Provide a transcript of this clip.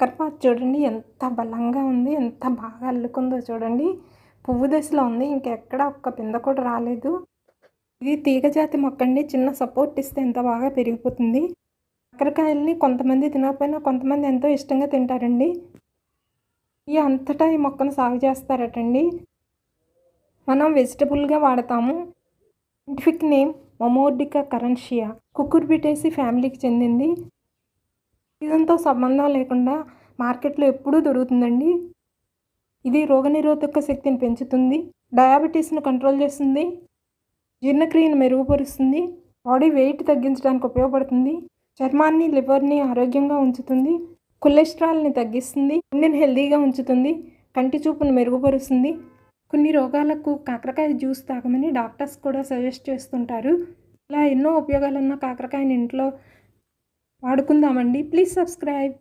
కాకరపాతు చూడండి ఎంత బలంగా ఉంది ఎంత బాగా అల్లుకుందో చూడండి. పువ్వు దశలో ఉంది ఇంకెక్కడ ఒక్క పింద కూడా రాలేదు. ఇది తీగజాతి మొక్క అండి చిన్న సపోర్ట్ ఇస్తే ఎంత బాగా పెరిగిపోతుంది. కాకరకాయల్ని కొంతమంది తినకపోయినా కొంతమంది ఎంతో ఇష్టంగా తింటారండి. ఈ అంతటా ఈ మొక్కను సాగు చేస్తారటండి. మనం వెజిటబుల్గా వాడతాము. Scientific name Momordica charantia Cucurbitaceae ఫ్యామిలీకి చెందింది. సీజన్తో సంబంధం లేకుండా మార్కెట్లో ఎప్పుడూ దొరుకుతుందండి. ఇది రోగనిరోధక శక్తిని పెంచుతుంది డయాబెటీస్ను కంట్రోల్ చేస్తుంది జీర్ణక్రియను మెరుగుపరుస్తుంది బాడీ వెయిట్ తగ్గించడానికి ఉపయోగపడుతుంది చర్మాన్ని లివర్ని ఆరోగ్యంగా ఉంచుతుంది కొలెస్ట్రాల్ని తగ్గిస్తుంది గుండెని హెల్దీగా ఉంచుతుంది కంటి చూపును మెరుగుపరుస్తుంది. కొన్ని రోగాలకు కాకరకాయ జ్యూస్ తాగమని డాక్టర్స్ కూడా సజెస్ట్ చేస్తుంటారు. ఇలా ఎన్నో ఉపయోగాలున్న కాకరకాయని ఇంట్లో వాడుకుందామండి. Please subscribe.